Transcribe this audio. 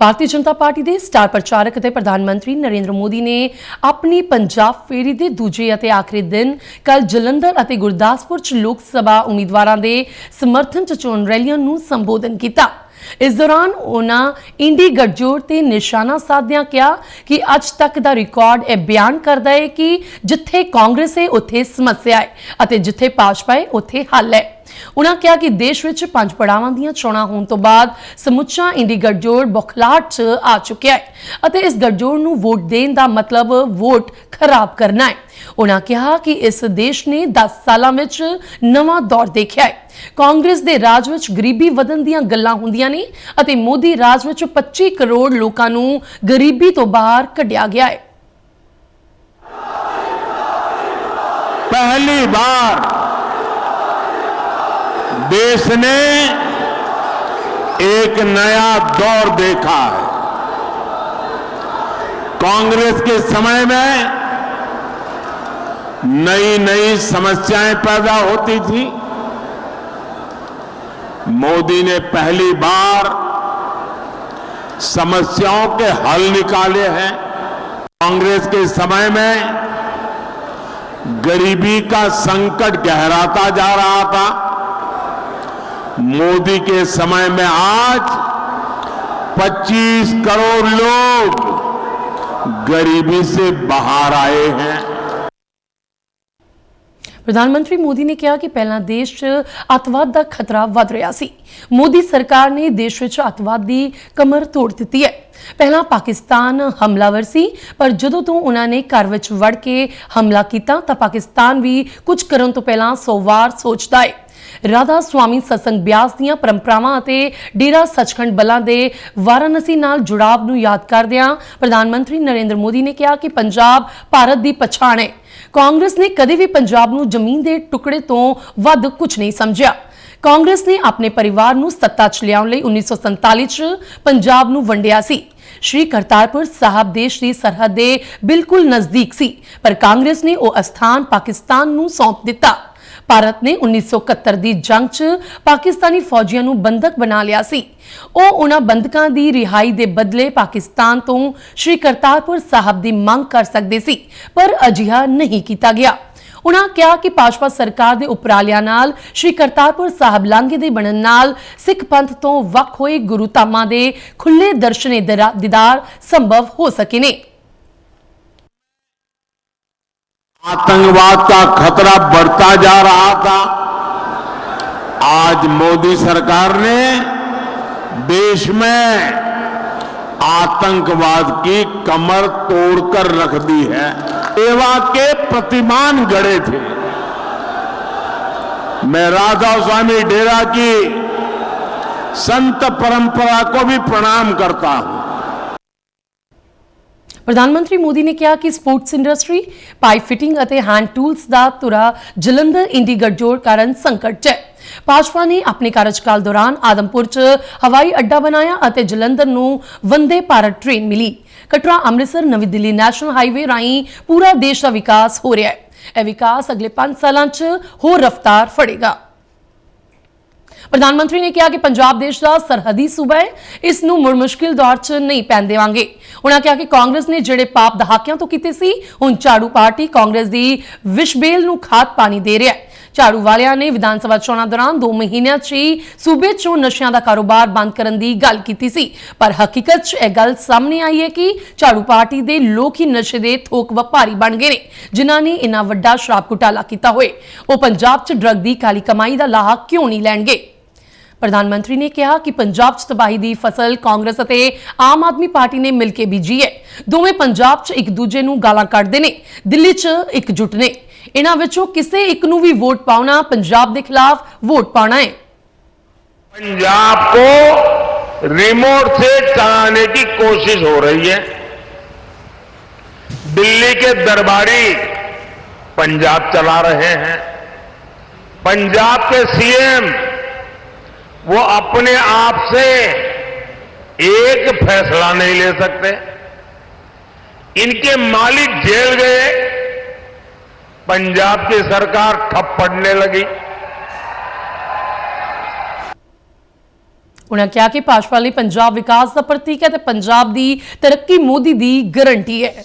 Bharatiya Janata party ਦੇ star ਪ੍ਰਚਾਰਕ ਅਤੇ ਪ੍ਰਧਾਨ ਮੰਤਰੀ ਨਰਿੰਦਰ ਮੋਦੀ ਨੇ ਆਪਣੀ ਪੰਜਾਬ ਫੇਰੀ ਦੇ ਦੂਜੇ ਅਤੇ ਆਖਰੀ ਦਿਨ ਕੱਲ ਜਲੰਧਰ ਅਤੇ ਗੁਰਦਾਸਪੁਰ ਚ ਲੋਕ ਸਭਾ ਉਮੀਦਵਾਰਾਂ ਦੇ ਸਮਰਥਨ ਚ ਚੋਣ ਰੈਲੀਆਂ ਨੂੰ ਸੰਬੋਧਨ ਕੀਤਾ। ਇਸ ਦੌਰਾਨ ਉਹਨਾਂ ਇੰਡੀ ਗੱਜੋੜ ਤੇ ਨਿਸ਼ਾਨਾ ਸਾਧਿਆਂ ਕਿਹਾ ਕਿ ਅੱਜ ਤੱਕ ਦਾ ਰਿਕਾਰਡ ਇਹ ਬਿਆਨ ਕਰਦਾ ਹੈ ਕਿ ਜਿੱਥੇ ਕਾਂਗਰਸ ਹੈ, ਉੱਥੇ ਸਮੱਸਿਆ ਹੈ ਅਤੇ ਜਿੱਥੇ ਭਾਜਪਾ ਹੈ, ਉੱਥੇ ਹੱਲ ਹੈ। ਉਨ੍ਹਾਂ ਕਿਹਾ ਕਿ ਦੇਸ਼ ਵਿੱਚ ਪੰਜ ਪੜਾਵਾਂ ਦੀਆਂ ਚੋਣਾਂ ਹੋਣ ਤੋਂ ਬਾਅਦ ਸਮੁੱਚਾ ਇੰਡੀ ਗੱਠਜੋੜ ਬੁਖਲਾਟ 'ਚ ਆ ਚੁੱਕਿਆ ਹੈ ਅਤੇ ਇਸ ਗੱਠਜੋੜ ਨੂੰ ਵੋਟ ਦੇਣ ਦਾ ਮਤਲਬ ਵੋਟ ਖਰਾਬ ਕਰਨਾ ਹੈ। ਉਨ੍ਹਾਂ ਕਿਹਾ ਕਿ ਇਸ ਦੇਸ਼ ਨੇ 10 ਸਾਲਾਂ ਵਿੱਚ ਨਵਾਂ ਦੌਰ ਦੇਖਿਆ ਹੈ। ਕਾਂਗਰਸ ਦੇ ਰਾਜ ਵਿੱਚ ਗਰੀਬੀ ਵਧਣ ਦੀਆਂ ਗੱਲਾਂ ਹੁੰਦੀਆਂ ਨੇ ਅਤੇ ਮੋਦੀ ਰਾਜ ਵਿੱਚ 25 ਕਰੋੜ ਲੋਕਾਂ ਨੂੰ ਗਰੀਬੀ ਤੋਂ ਬਾਹਰ ਕੱਢਿਆ ਗਿਆ ਹੈ। ਪਹਿਲੀ ਵਾਰ देश ने एक नया दौर देखा है। कांग्रेस के समय में नई नई समस्याएँ पैदा होती थी। मोदी ने पहली बार समस्याओं के हल निकाले हैं। कांग्रेस के समय में गरीबी का संकट गहराता जा रहा था। मोदी के समय में आज 25 करोड़ लोग गरीबी से बाहर आए हैं ਪ੍ਰਧਾਨ ਮੰਤਰੀ ਮੋਦੀ ਨੇ ਕਿਹਾ ਕਿ ਪਹਿਲਾਂ ਦੇਸ਼ 'ਚ ਅੱਤਵਾਦ ਦਾ ਖਤਰਾ ਵੱਧ ਰਿਹਾ ਸੀ ਮੋਦੀ ਸਰਕਾਰ ਨੇ ਦੇਸ਼ ਵਿੱਚ ਅੱਤਵਾਦ ਦੀ ਕਮਰ ਤੋੜ ਦਿੱਤੀ ਹੈ ਪਹਿਲਾਂ ਪਾਕਿਸਤਾਨ ਹਮਲਾਵਰ ਸੀ ਪਰ ਜਦੋਂ ਤੋਂ ਉਹਨਾਂ ਨੇ ਘਰ ਵਿੱਚ ਵੜ ਕੇ ਹਮਲਾ ਕੀਤਾ ਤਾਂ ਪਾਕਿਸਤਾਨ ਵੀ ਕੁਝ ਕਰਨ ਤੋਂ ਪਹਿਲਾਂ 100 ਵਾਰ ਸੋਚਦਾ ਹੈ ਰਾਧਾ ਸਵਾਮੀ ਸਤਸੰਗ ਬਿਆਸ ਦੀਆਂ ਪਰੰਪਰਾਵਾਂ ਅਤੇ ਡੇਰਾ ਸੱਚਖੰਡ ਬਲਾਂ ਦੇ ਵਾਰਾਣਸੀ ਨਾਲ ਜੁੜਾਵ ਨੂੰ ਯਾਦ ਕਰਦਿਆਂ ਪ੍ਰਧਾਨ ਮੰਤਰੀ ਨਰਿੰਦਰ ਮੋਦੀ ਨੇ ਕਿਹਾ ਕਿ ਪੰਜਾਬ ਭਾਰਤ ਦੀ ਪਛਾਣ ਹੈ। ਕਾਂਗਰਸ ਨੇ ਕਦੇ ਵੀ ਪੰਜਾਬ ਨੂੰ ਜ਼ਮੀਨ ਦੇ ਟੁਕੜੇ ਤੋਂ ਵੱਧ ਕੁਝ ਨਹੀਂ ਸਮਝਿਆ। ਕਾਂਗਰਸ ਨੇ ਆਪਣੇ ਪਰਿਵਾਰ ਨੂੰ ਸੱਤਾ 'ਚ ਲਿਆਉਣ ਲਈ 1947 'ਚ ਪੰਜਾਬ ਨੂੰ ਵੰਡਿਆ ਸੀ। ਸ਼੍ਰੀ ਕਰਤਾਰਪੁਰ ਸਾਹਿਬ ਦੇਸ਼ ਦੀ ਸਰਹੱਦ ਦੇ ਬਿਲਕੁਲ ਨਜ਼ਦੀਕ ਸੀ, ਪਰ ਕਾਂਗਰਸ ਨੇ ਉਹ ਅਸਥਾਨ ਪਾਕਿਸਤਾਨ ਨੂੰ ਸੌਂਪ ਦਿੱਤਾ। ਭਾਰਤ ਨੇ 1971 ਦੀ ਜੰਗ 'ਚ ਪਾਕਿਸਤਾਨੀ ਫੌਜੀਆਂ ਨੂੰ ਬੰਦਕ ਬਣਾ ਲਿਆ ਸੀ। ਉਹ ਉਹਨਾਂ ਬੰਦਕਾਂ ਦੀ ਰਿਹਾਈ ਦੇ ਬਦਲੇ ਪਾਕਿਸਤਾਨ ਤੋਂ ਸ਼੍ਰੀ ਕਰਤਾਰਪੁਰ ਸਾਹਿਬ ਦੀ ਮੰਗ ਕਰ ਸਕਦੇ ਸੀ, ਪਰ ਅਜਿਹਾ ਨਹੀਂ ਕੀਤਾ ਗਿਆ। ਉਹਨਾਂ ਕਿਹਾ ਕਿ ਭਾਜਪਾ ਸਰਕਾਰ ਦੇ ਉਪਰਾਲਿਆਂ ਨਾਲ ਸ਼੍ਰੀ ਕਰਤਾਰਪੁਰ ਸਾਹਿਬ ਲਾਂਘੇ ਦੇ ਬਣਨ ਨਾਲ ਸਿੱਖ ਪੰਥ ਤੋਂ ਵੱਖ ਹੋਏ ਗੁਰੂ ਧਾਮਾਂ ਦੇ ਖੁੱਲੇ ਦਰਸ਼ਨੇ ਦੀਦਾਰ ਸੰਭਵ ਹੋ ਸਕੇ ਨੇ। आतंकवाद का खतरा बढ़ता जा रहा था। आज मोदी सरकार ने देश में आतंकवाद की कमर तोड़कर रख दी है। सेवा के प्रतिमान गड़े थे। मैं राधा स्वामी डेरा की संत परंपरा को भी प्रणाम करता हूँ। ਪ੍ਰਧਾਨ ਮੰਤਰੀ ਮੋਦੀ ਨੇ ਕਿਹਾ ਕਿ ਸਪੋਰਟਸ ਇੰਡਸਟਰੀ, ਪਾਈਪ ਫਿਟਿੰਗ ਅਤੇ ਹੈਂਡ ਟੂਲਸ ਦਾ ਤੁਰਾ ਜਲੰਧਰ ਇੰਡੀ ਗੱਜੋੜ ਕਾਰਨ ਸੰਕਟ 'ਚ ਹੈ। ਭਾਜਪਾ ਨੇ ਆਪਣੇ ਕਾਰਜਕਾਲ ਦੌਰਾਨ ਆਦਮਪੁਰ 'ਚ ਹਵਾਈ ਅੱਡਾ ਬਣਾਇਆ ਅਤੇ ਜਲੰਧਰ ਨੂੰ ਵੰਦੇ ਭਾਰਤ ਟ੍ਰੇਨ ਮਿਲੀ। ਕਟਰਾ, ਅੰਮ੍ਰਿਤਸਰ, ਨਵੀਂ ਦਿੱਲੀ ਨੈਸ਼ਨਲ ਹਾਈਵੇ ਰਾਹੀਂ ਪੂਰਾ ਦੇਸ਼ ਦਾ ਵਿਕਾਸ ਹੋ ਰਿਹਾ ਹੈ। ਇਹ ਵਿਕਾਸ ਅਗਲੇ 5 ਸਾਲਾਂ 'ਚ ਹੋਰ ਰਫ਼ਤਾਰ ਫੜੇਗਾ। ਪ੍ਰਧਾਨ ਮੰਤਰੀ ਨੇ ਕਿਹਾ ਕਿ ਪੰਜਾਬ ਦੇਸ਼ ਦਾ ਸਰਹੱਦੀ ਸੂਬਾ ਹੈ। ਇਸ ਨੂੰ ਮੁੜ ਮੁਸ਼ਕਿਲ ਦੌਰ 'ਚ ਨਹੀਂ ਪੈਣ ਦੇਵਾਂਗੇ। ਉਹਨਾਂ ਕਿਹਾ ਕਿ ਕਾਂਗਰਸ ਨੇ ਜਿਹੜੇ ਪਾਪ ਦਹਾਕਿਆਂ ਤੋਂ ਕੀਤੇ ਸੀ, ਹੁਣ ਝਾੜੂ ਪਾਰਟੀ ਕਾਂਗਰਸ ਦੀ ਵਿਸ਼ਬੇਲ ਨੂੰ ਖਾਦ ਪਾਣੀ ਦੇ ਰਿਹਾ ਹੈ। ਝਾੜੂ ਵਾਲਿਆਂ ਨੇ ਵਿਧਾਨ ਸਭਾ ਚੋਣਾਂ ਦੌਰਾਨ 2 ਮਹੀਨਿਆਂ 'ਚ ਹੀ ਸੂਬੇ 'ਚੋਂ ਨਸ਼ਿਆਂ ਦਾ ਕਾਰੋਬਾਰ ਬੰਦ ਕਰਨ ਦੀ ਗੱਲ ਕੀਤੀ ਸੀ। ਪਰ ਹਕੀਕਤ 'ਚ ਇਹ ਗੱਲ ਸਾਹਮਣੇ ਆਈ ਹੈ ਕਿ ਝਾੜੂ ਪਾਰਟੀ ਦੇ ਲੋਕ ਹੀ ਨਸ਼ੇ ਦੇ ਥੋਕ ਵਪਾਰੀ ਬਣ ਗਏ ਨੇ, ਜਿਨ੍ਹਾਂ ਨੇ ਇੰਨਾ ਵੱਡਾ ਸ਼ਰਾਬ ਘੁਟਾਲਾ ਕੀਤਾ ਹੋਏ। ਉਹ ਪੰਜਾਬ 'ਚ ਡਰੱਗ ਦੀ ਕਾਲੀ ਕਮਾਈ ਦਾ ਲਾਹਾ ਕਿਉਂ ਨਹੀਂ ਲੈਣਗੇ? ਪ੍ਰਧਾਨ ਮੰਤਰੀ ਨੇ ਕਿਹਾ ਕਿ ਪੰਜਾਬ 'ਚ ਤਬਾਹੀ ਦੀ ਫਸਲ ਕਾਂਗਰਸ ਅਤੇ ਆਮ ਆਦਮੀ ਪਾਰਟੀ ਨੇ ਮਿਲ ਕੇ ਬੀਜੀ ਹੈ ਦੋਵੇਂ ਪੰਜਾਬ 'ਚ ਇੱਕ ਦੂਜੇ ਨੂੰ ਗਾਲਾਂ ਕੱਢਦੇ ਨੇ ਦਿੱਲੀ 'ਚ ਇਕਜੁੱਟ ਨੇ ਇਹਨਾਂ ਵਿੱਚੋਂ ਕਿਸੇ ਇੱਕ ਨੂੰ ਵੀ ਵੋਟ ਪਾਉਣਾ ਪੰਜਾਬ ਦੇ ਖਿਲਾਫ ਵੋਟ ਪਾਉਣਾ ਹੈ पंजाब को रिमोट से चलाने की कोशिश हो रही है दिल्ली के दरबारी पंजाब चला रहे हैं पंजाब के सीएम वो अपने आप से एक फैसला नहीं ले सकते इनके मालिक जेल गए पंजाब की सरकार ठप पड़ने लगी ਉਹਨਾਂ ਕਿਹਾ ਕਿ ਭਾਜਪਾ ਲਈ ਪੰਜਾਬ ਵਿਕਾਸ ਦਾ ਪ੍ਰਤੀਕ ਹੈ ਤੇ ਪੰਜਾਬ ਦੀ ਤਰੱਕੀ ਮੋਦੀ ਦੀ ਗਾਰੰਟੀ ਹੈ